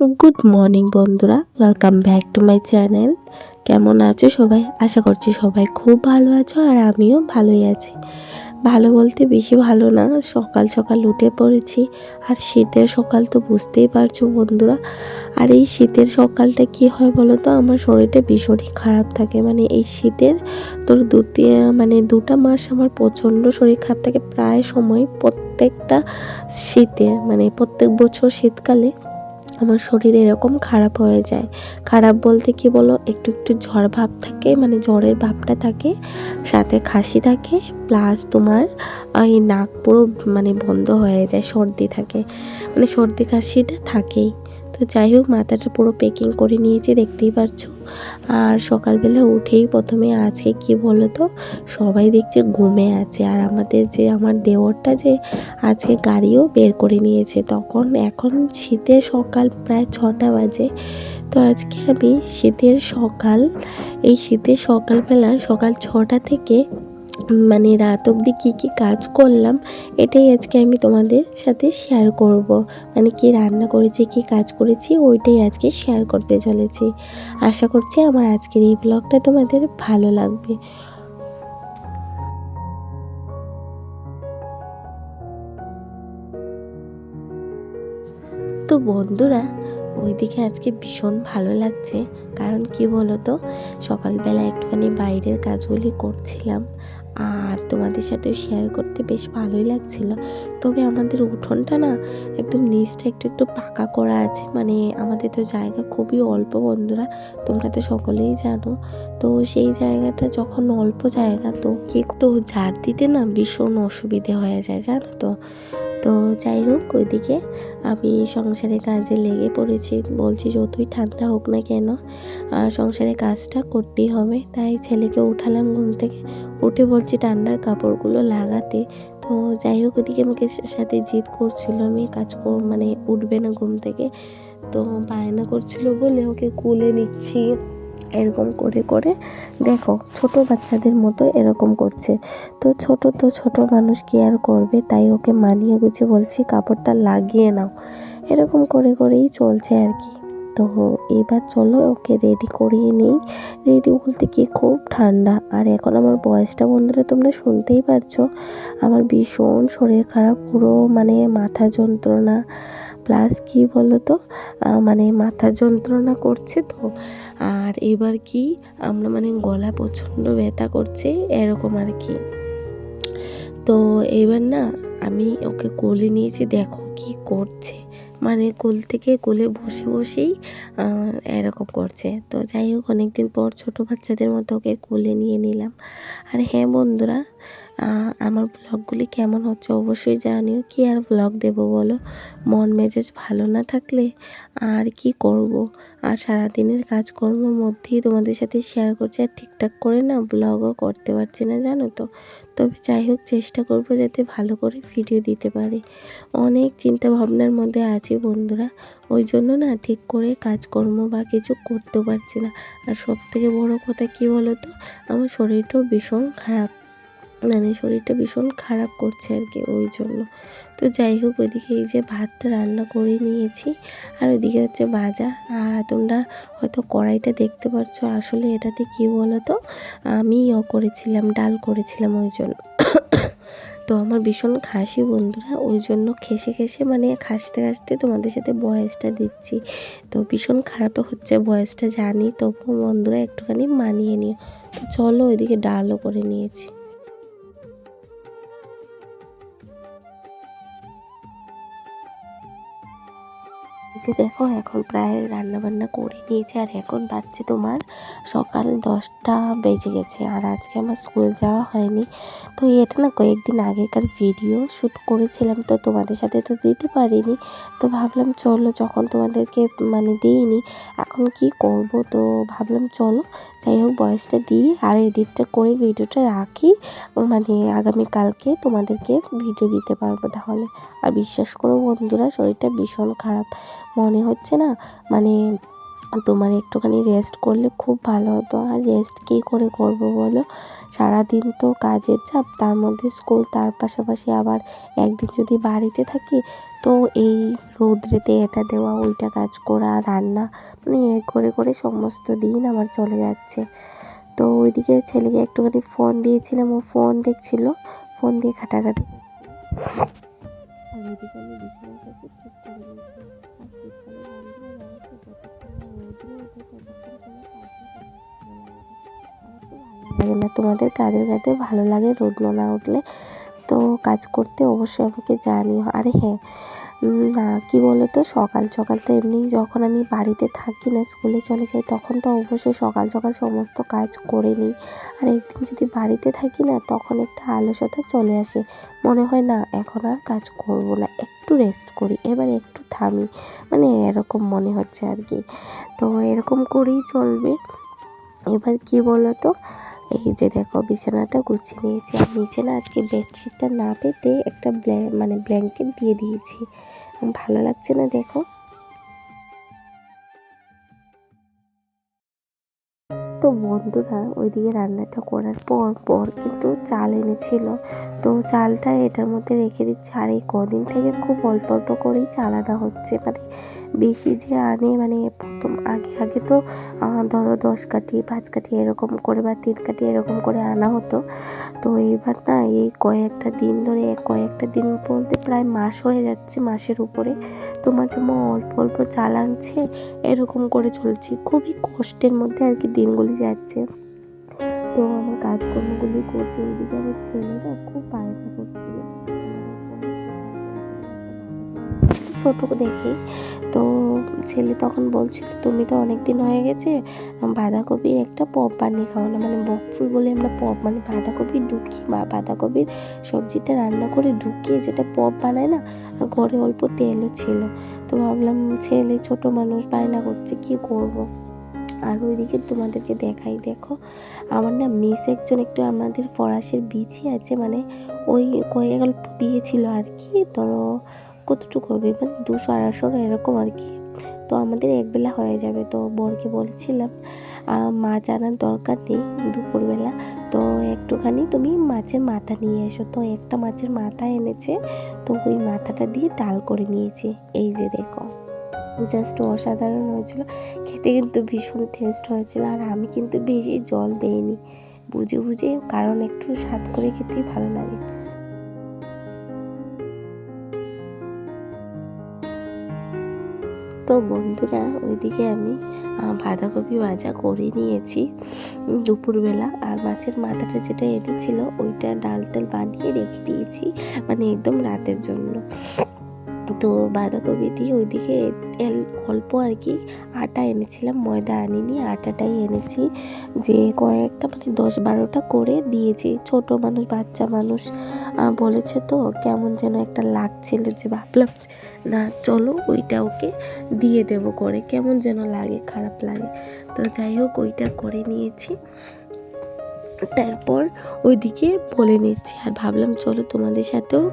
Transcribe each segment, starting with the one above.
Good morning বন্ধুরা welcome back to my channel কেমন আছো সবাই? আশা করছি সবাই খুব ভালো আছো আর আমিও ভালোই আছি। ভালো বলতে বেশি ভালো না, সকাল সকাল উঠে পড়েছি আর শীতের সকাল তো বুঝতেই পারছ বন্ধুরা। আর এই শীতের সকালটা কি হয় বলো তো? আমার শরীরটা ভীষণই খারাপ থাকে মানে এই শীতের তোর দু মানে দুটা মাস আমার প্রচণ্ড শরীর খারাপ থাকে। প্রায় সময় প্রত্যেকটা শীতে মানে প্রত্যেক বছর শীতকালে আমার শরীর এরকম খারাপ হয়ে যায়। খারাপ বলতে কি বলো? একটু একটু ঝড় ভাব থাকে মানে জ্বরের ভাবটা থাকে, সাথে খাসি থাকে প্লাস তোমার এই নাক পুরো মানে বন্ধ হয়ে যায়, সর্দি থাকে। মানে সর্দি কাশিটা থাকেই। তো যাই হোক, মাথাটা পুরো প্যাকিং করে নিয়েছি, দেখতেই পারছ। আর সকালবেলা উঠেই প্রথমে আজকে কি বলো তো সবাই দেখছে ঘুমে আছে। আর আমাদের যে, আমার দেওরটা যে, আজকে গাড়িও বের করে নিয়েছে। তখন, এখন শীতের সকাল প্রায় ছটা বাজে। তো আজকে আমি শীতের সকাল, এই শীতের সকালবেলা সকাল ছটা থেকে মানে রাত অবধি কী কী কাজ করলাম, এটাই আজকে আমি তোমাদের সাথে শেয়ার করব। মানে কি রান্না করেছি, কি কাজ করেছি, ওইটাই আজকে শেয়ার করতে চলেছি। আশা করছি আমার আজকের এই ব্লগটা তোমাদের ভালো লাগবে। তো বন্ধুরা, ওইদিকে আজকে ভীষণ ভালো লাগছে। কারণ কি বলতো, সকালবেলা একটুখানি বাইরের কাজগুলি করছিলাম। আর তোমাদের সাথে শেয়ার করতে বেশ ভালোই লাগছিল। তবে আমাদের উঠোনটা না একদম নিচটা একটু একটু পাকা করা আছে। মানে আমাদের তো জায়গা খুবই অল্প বন্ধুরা, তোমরা তো সকলেই জানো। তো সেই জায়গাটা যখন অল্প জায়গা, তো কেক তো ঝাড় দিতে না ভীষণ অসুবিধে হয়ে যায়, জানো তো? তো যাই হোক, ওইদিকে আমি সংসারের কাজে লেগে পড়েছি। বলছি, যতই ঠান্ডা হোক না কেন সংসারের কাজটা করতেই হবে। তাই ছেলেকে উঠালাম ঘুম থেকে। উঠে বলছি, ঠান্ডার কাপড়গুলো লাগাতে। তো যাই হোক ওদিকে আমাকে সাথে জিদ করছিল। আমি কাজ মানে উঠবে না ঘুম থেকে। তো বায়না করছিল বলে ওকে কুলে নিচ্ছি। এরকম করে করে দেখো ছোট বাচ্চাদের মতো এরকম করছে। তো ছোট তো ছোট মানুষ কি আর করবে? তাই ওকে মানিয়ে গুছিয়ে বলছি কাপড়টা লাগিয়ে নাও। এরকম করে, করেই চলছে আর কি। তো এবার চলো ওকে রেডি করিয়ে নিই। রেডি বলতে কি? খুব ঠান্ডা। আর এখন আমার বয়সটা বন্ধুরা তোমরা শুনতেই পারছ। আমার ভীষণ শরীর খারাপ, পুরো মানে মাথা যন্ত্রণা। প্লাস কি বলো তো মানে মাথা যন্ত্রণা করছে তো। আর এবার কি আমরা মানে গলা প্রচণ্ড ব্যথা করছে, এরকম আর কি। তো এবার না আমি ওকে কোলে নিয়েছি, দেখো কি করছে। মানে কোল থেকে কোলে বসে বসেই এরকম করছে। তো যাই হোক, অনেকদিন পর ছোটো বাচ্চাদের মতো ওকে কোলে নিয়ে নিলাম। আর হ্যাঁ বন্ধুরা আমার ব্লগগুলি কেমন হচ্ছে অবশ্যই জানিও। কি আর ব্লগ দেব বলো? মন মেজাজ ভালো না থাকলে আর কি করব? আর সারাদিনের কাজকর্মের মধ্যেই তোমাদের সাথে শেয়ার করছি আর ঠিকঠাক করে না ব্লগও করতে পারছি না, জানো তো? তবে যাই হোক, চেষ্টা করব যাতে ভালো করে ভিডিও দিতে পারি। অনেক চিন্তা ভাবনার মধ্যে আছি বন্ধুরা। ওই জন্য না ঠিক করে কাজকর্ম বা কিছু করতেও পারছি না। আর সব থেকে বড় কথা কী বলো তো? আমার শরীরটাও ভীষণ খারাপ। মানে শরীরটা ভীষণ খারাপ করছে আর কি ওই জন্য। তো যাই হোক, ওইদিকে এই যে ভাতটা রান্না করে নিয়েছি আর ওইদিকে হচ্ছে ভাজা। আর তোমরা হয়তো কড়াইটা দেখতে পাচ্ছ আসলে এটাতে কী বলো তো আমি ও করেছিলাম, ডাল করেছিলাম ওই জন্য। তো আমার ভীষণ খাসি বন্ধুরা, ওই জন্য খেসে খেসে মানে খাসতে খাসতে তোমাদের সাথে বয়সটা দিচ্ছি। তো ভীষণ খারাপ হচ্ছে বয়সটা জানি, তবুও বন্ধুরা একটুখানি মানিয়ে নিও। তো চলো ওইদিকে ডালও করে নিয়েছি। যে দেখো। এখন প্রায় রান্না বান্না করে নিয়েছে। আর এখন বাচ্চে তোমার সকাল দশটা বেজে গেছে। আর আজকে আমার স্কুল যাওয়া হয়নি। তো এটা না কয়েকদিন আগেকার ভিডিও শ্যুট করেছিলাম। তো তোমাদের সাথে তো দিতে পারিনি। তো ভাবলাম, চলো যখন তোমাদেরকে মানে দিইনি এখন কি করব? তো ভাবলাম চলো, যাই হোক বয়সটা দিই আর এডিটটা করে ভিডিওটা রাখি। মানে আগামীকালকে তোমাদেরকে ভিডিও দিতে পারব তাহলে। আর বিশ্বাস করো বন্ধুরা, শরীরটা ভীষণ খারাপ। মনে হচ্ছে না? মানে তোমার একটুখানি রেস্ট করলে খুব ভালো হতো। আর রেস্ট কী করে করব বলো? সারাদিন তো কাজের চাপ, তার মধ্যে স্কুল তার পাশাপাশি আবার একদিন যদি বাড়িতে থাকি, তো এই রৌদ্রেতে এটা দেওয়া, ওইটা কাজ করা, রান্না মানে এ করে করে সমস্ত দিন আমার চলে যাচ্ছে। তো ওইদিকে ছেলেকে একটুখানি ফোন দিয়েছিলাম, ও ফোন দেখছিল ফোন দিয়ে ঘাটাঘাটি লাগে না। তোমাদের কাদের কাদের ভালো লাগে রোদ না উঠলে? তো কাজ করতে অবশ্যই আমাকে জানিও। আরে হ্যাঁ না, কী বলো তো সকাল সকাল তো এমনি যখন আমি বাড়িতে থাকি না, স্কুলে চলে যাই, তখন তো অবশ্যই সকাল সকাল সমস্ত কাজ করে নিই। আর একদিন যদি বাড়িতে থাকি না, তখন একটা আলসতা চলে আসে। মনে হয়, না, এখন আর কাজ করব না। একটু রেস্ট করি, এবার একটু থামি। মানে এরকম মনে হচ্ছে আর কি। তো এরকম করেই চলবে। এবার কি বলো তো এই যে দেখো বিছানাটা গুছিয়ে নিয়েছি। আর নিচে না আজকে বেডশিটটা না পেতে একটা মানে ব্ল্যাঙ্কেট দিয়ে দিয়েছি। ভালো লাগছে না দেখো। তো বন্ধুরা ওইদিকে রান্নাটা করার পর পর কিন্তু চাল এনেছিল। তো চালটা এটার মধ্যে রেখে দিচ্ছে। আর এই কদিন থেকে খুব অল্প অল্প করেই চাল আনা হচ্ছে। মানে বেশি যে আনে মানে প্রথম আগে আগে তো ধরো দশ কাঠি, পাঁচ কাঠি এরকম করে বা তিন কাঠি এরকম করে আনা হতো। তো এইবার না, এই কয়েকটা দিন ধরে, কয়েকটা দিন বলতে প্রায় মাস হয়ে যাচ্ছে মাসের উপরে। তোমার যেমন অল্প অল্প চালাচ্ছে, এরকম করে চলছি। খুবই কষ্টের মধ্যে আর কি দিনগুলি যাচ্ছে। তো আমার কাজকর্মগুলি করছে ওইদিকে আমার ছেলেরা খুব পায়রা করছিল ছোট দেখে। তো ছেলে তখন বলছিল, তুমি তো অনেক দিন হয়ে গেছে বাঁধাকপির একটা পপ বানিয়ে খাও না। মানে বকফুল বলে আমরা পপ মানে বাঁধাকপি ঢুকি বা বাঁধাকপির সবজিটা রান্না করে ঢুকিয়ে যেটা পপ বানায় না, আর ঘরে অল্প তেলও ছিল। তো ভাবলাম, ছেলে ছোট মানুষ, বায়না করছে, কি করব। আর ওইদিকে তোমাদেরকে দেখাই, দেখো, আমার না মিস একজন একটু আমাদের ফরাসের বিচি আছে মানে ওই কয়েক অল্প দিয়েছিল আর কি, ধরো কতটুকু হবে? মানে দুশো আড়াইশো এরকম আর কি। তো আমাদের একবেলা হয়ে যাবে। তো বরকে বলছিলাম মাছ আনার দরকার নেই দুপুরবেলা। তো একটুখানি তুমি মাছের মাথা নিয়ে এসো। তো একটা মাছের মাথা এনেছে, তো ওই মাথাটা দিয়ে ডাল করে নিয়েছি। এই যে দেখো জাস্ট অসাধারণ হয়েছিল। খেতে কিন্তু ভীষণ টেস্ট হয়েছিল। আর আমি কিন্তু বেশি জল দেইনি। বুঝে বুঝে কারণ একটু স্বাদ করে খেতেই ভালো লাগে। তো বন্ধুরা, ওইদিকে আমি বাঁধাকপি ভাজা করে নিয়েছি দুপুরবেলা। আর মাছের মাথাটা যেটা এনেছিল, ওইটা ডাল তেল বানিয়ে রেখে দিয়েছি মানে একদম রাতের জন্য। তো বাঁধাকপি দিয়ে ওইদিকে এল- অল্প আর কি আটা এনেছিলাম, ময়দা আনিনি, আটাটাই এনেছি। যে কয়েকটা মানে দশ বারোটা করে দিয়েছি। ছোট মানুষ, বাচ্চা মানুষ বলেছে তো, কেমন যেন একটা লাগছিল যে ভাবলাম না, চলো ওইটা ওকে দিয়ে দেব করে, কেমন যেন লাগে, খারাপ লাগে। তো যাই হোক, ওইটা করে নিয়েছি। তারপর ওইদিকে বলে নিচ্ছি, আর ভাবলাম চলো তোমাদের সাথেও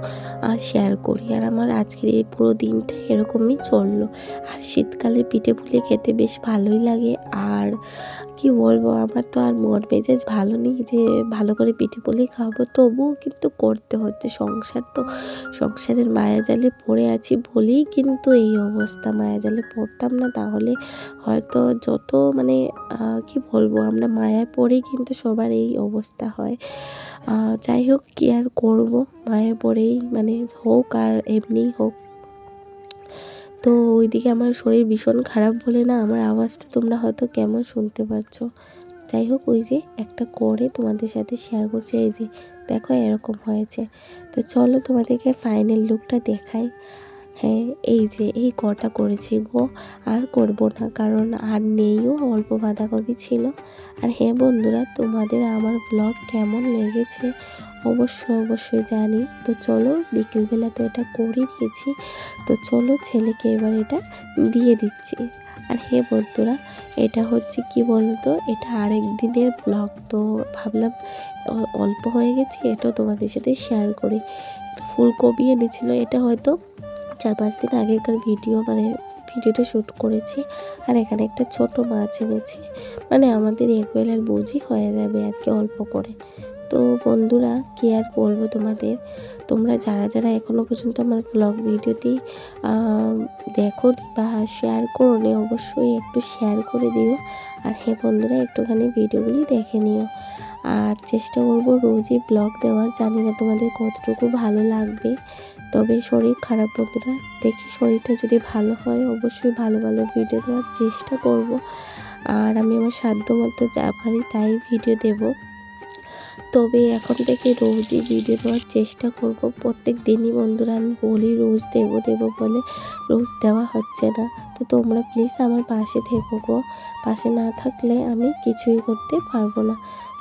শেয়ার করি। আর আমার আজকের এই পুরো দিনটা এরকমই চলল। আর শীতকালে পিঠে পুলি খেতে বেশ ভালোই লাগে। আর কি বলব, আমার তো আর মন মেজাজ ভালো নেই যে ভালো করে পিঠে পুলি খাব তবুও কিন্তু করতে হচ্ছে। সংসার তো, সংসারের মায়াজালে পড়ে আছি বলেই কিন্তু এই অবস্থা। মায়াজালে পড়তাম না, তাহলে হয়তো যত মানে কি বলব, আমরা মায়ায় পড়েই কিন্তু সবার এই অবস্থা হয়। যাই হোক, কি আর করব? মায়ে পড়েই মানে হোক আর এমনিই হোক। তো ওইদিকে আমার শরীর ভীষণ খারাপ বলে না, আমার আওয়াজটা তোমরা হয়তো কেমন শুনতে পারছ। যাই হোক, ওই যে একটা করে তোমাদের সাথে শেয়ার করছে, এই যে দেখো এরকম হয়েছে। তো চলো তোমাদেরকে ফাইনাল লুকটা দেখাই। হ্যাঁ এই যে এই কটা করেছি গো, আর করব না, কারণ আর নেইও অল্প বাঁধাকপি ছিল। আর হ্যাঁ বন্ধুরা, তোমাদের আমার ব্লগ কেমন লেগেছে? অবশ্যই অবশ্যই জানি। তো চলো, বিকেলবেলা তো এটা করে দিয়েছি। তো চলো, ছেলেকে এবার এটা দিয়ে দিচ্ছি। আর হে বন্ধুরা, এটা হচ্ছে কি বলতো, এটা আরেক দিনের ব্লগ তো ভাবলাম অল্প হয়ে গেছে, এটাও তোমাদের সাথে শেয়ার করি। ফুলকপি এনেছিল, এটা হয়তো চার পাঁচ দিন আগেকার ভিডিও মানে ভিডিওটা শ্যুট করেছি আর এখানে একটা ছোট মাছ এনেছি। মানে আমাদের এক বেলার বুঝি হয়ে যাবে আর কি অল্প করে। তো বন্ধুরা, কি আর বলব তোমাদের? তোমরা যারা যারা এখনও পর্যন্ত আমার ব্লগ ভিডিওটি দেখো বা শেয়ার করো নি অবশ্যই একটু শেয়ার করে দিও। আর হ্যাঁ বন্ধুরা, একটুখানি ভিডিওগুলি দেখে নিও। আর চেষ্টা করব রোজই ব্লগ দেওয়ার। জানি না তোমাদের কতটুকু ভালো লাগবে। তবে শরীর খারাপ বন্ধুরা, দেখি শরীরটা যদি ভালো হয়, অবশ্যই ভালো ভালো ভিডিও দেওয়ার চেষ্টা করব। আর আমি আমার সাধ্য মতো যা পারি তাই ভিডিও দেব। তবে এখন থেকে রোজই ভিডিও দেওয়ার চেষ্টা করব। প্রত্যেক দিনই বন্ধুরা আমি বলি, রোজ দেবো দেবো বলে রোজ দেওয়া হচ্ছে না। তো তোমরা প্লিজ আমার পাশে থেকো গো। পাশে না থাকলে আমি কিছুই করতে পারব না।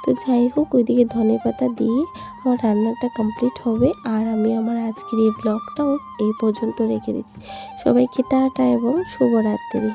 তো যাই হোক, ওইদিকে ধনে পাতা দিয়ে আমার রান্নাটা কমপ্লিট হবে। আর আমি আমার আজকের এই ব্লগটাও এই পর্যন্ত রেখে দিচ্ছি। সবাইকে টাটা এবং শুভরাত্রি।